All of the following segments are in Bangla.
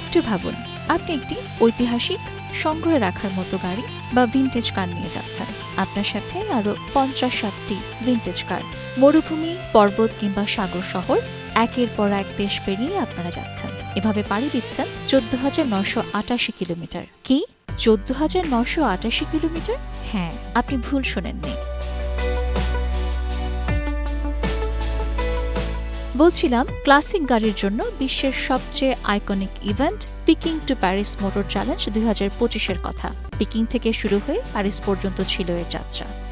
একটু ভাবুন, আপনি একটি ঐতিহাসিক সংগ্রহে রাখার মতো গাড়ি বা ভিনটেজ কার নিয়ে যাচ্ছেন। আপনার সাথে আরও পঞ্চাশ ষাটটি ভিনটেজ কার মরুভূমি, পর্বত কিংবা সাগর শহর একের পর এক দেশ পেরিয়ে আপনারা যাচ্ছেন। এভাবে পাড়ি দিচ্ছেন চোদ্দ হাজার নশো আটাশি কিলোমিটার। কি? চোদ্দ হাজার নশো আটাশি কিলোমিটার? হ্যাঁ আপনি ভুল শোনেননি। বলছিলাম, ক্লাসিক গাড়ির জন্য বিশ্বের সবচেয়ে iconic event Peking to Paris motor challenge দুই হাজার পঁচিশের কথা। পিকিং থেকে শুরু হয়ে প্যারিস পর্যন্ত ছিল এর যাত্রা।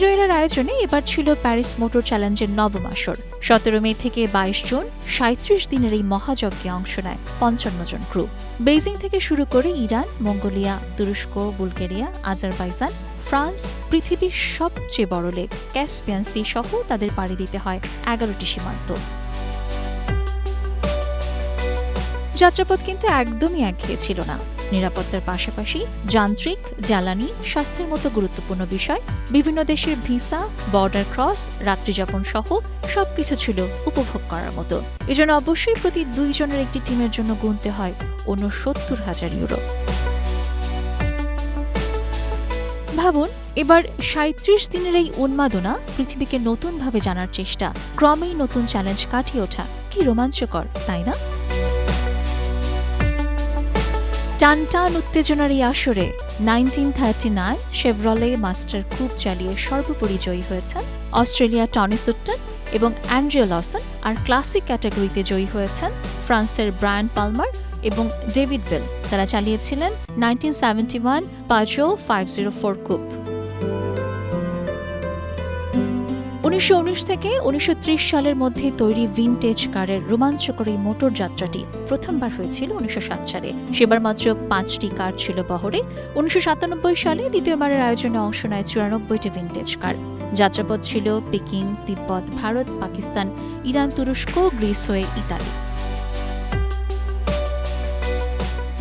হিরো আয়োজনে এবার ছিল প্যারিস মোটর চ্যালেঞ্জের নবম আসর। সতেরো মে থেকে বাইশ জুন সাঁত্রিশ দিনের এই মহাযজ্ঞে অংশ নেয় পঞ্চান্ন জন ক্রু বেইজিং থেকে শুরু করে ইরান, মঙ্গোলিয়া, তুরস্ক, বুলগেরিয়া, আজারবাইজান, ফ্রান্স, পৃথিবীর সবচেয়ে বড় লেক, ক্যাসপিয়ান সি সহ তাদের পাড়ি দিতে হয় এগারোটি সীমান্ত। যাত্রাপথ কিন্তু একদমই একঘেয়ে ছিল না। নিরাপত্তার পাশাপাশি যান্ত্রিক, জ্বালানি, স্বাস্থ্যের মতো গুরুত্বপূর্ণ বিষয়, বিভিন্ন দেশের ভিসা, বর্ডার ক্রস, রাত্রিযাপন সহ সবকিছু ছিল উপভোগ করার মতো। এজন্য অবশ্যই প্রতি দুইজনের একটি টিমের জন্য গুনতে হয় ঊনসত্তর হাজার ইউরো। ভাবুন, এবার সাঁত্রিশ দিনের এই উন্মাদনা পৃথিবীকে নতুনভাবে জানার চেষ্টা, ক্রমেই নতুন চ্যালেঞ্জ কাটিয়ে ওঠা, কি রোমাঞ্চকর, তাই না? টান টান উত্তেজনার এই আসরে nineteen thirty nine Chevrolet master coupe চালিয়ে সর্বোপরি জয়ী হয়েছেন অস্ট্রেলিয়া টনি সুট্টন এবং অ্যান্ড্রিও লসন আর ক্লাসিক ক্যাটাগরিতে জয়ী হয়েছেন ফ্রান্সের ব্রায়ান পালমার এবং ডেভিড বেল। তারা চালিয়েছিলেন nineteen seventy one Peugeot five zero four coupe উনিশশো থেকে উনিশশো ত্রিশ সালের মধ্যে তৈরি ভিনটেজ কারের রোমাঞ্চকর এই মোটর যাত্রাটি প্রথমবার হয়েছিল উনিশশো সালে। সেবার মাত্র পাঁচটি কার ছিল বহরে। উনিশশো সাতানব্বই সালে দ্বিতীয়বারের আয়োজনে অংশ নেয় চুরানব্বইটি ভিনটেজ কার। যাত্রাপথ ছিল পেকিং, তিব্বত, ভারত, পাকিস্তান, ইরান, তুরস্ক, গ্রিস হয়ে ইতালি।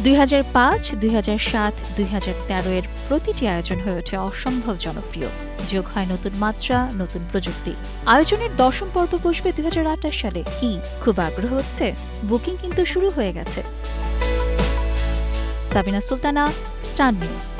দুই হাজার পাঁচ, দুই হাজার সাত, দুই হাজার তেরো এর প্রতিটি আয়োজন হয়ে ওঠে অসম্ভব জনপ্রিয়। যোগ হয় নতুন মাত্রা, নতুন প্রযুক্তি। আয়োজনের দশম পর্ব বসবে দুই হাজার আঠাশ সালে। কি, খুব আগ্রহ হচ্ছে? বুকিং কিন্তু শুরু হয়ে গেছে। Sabina Sultana, star news.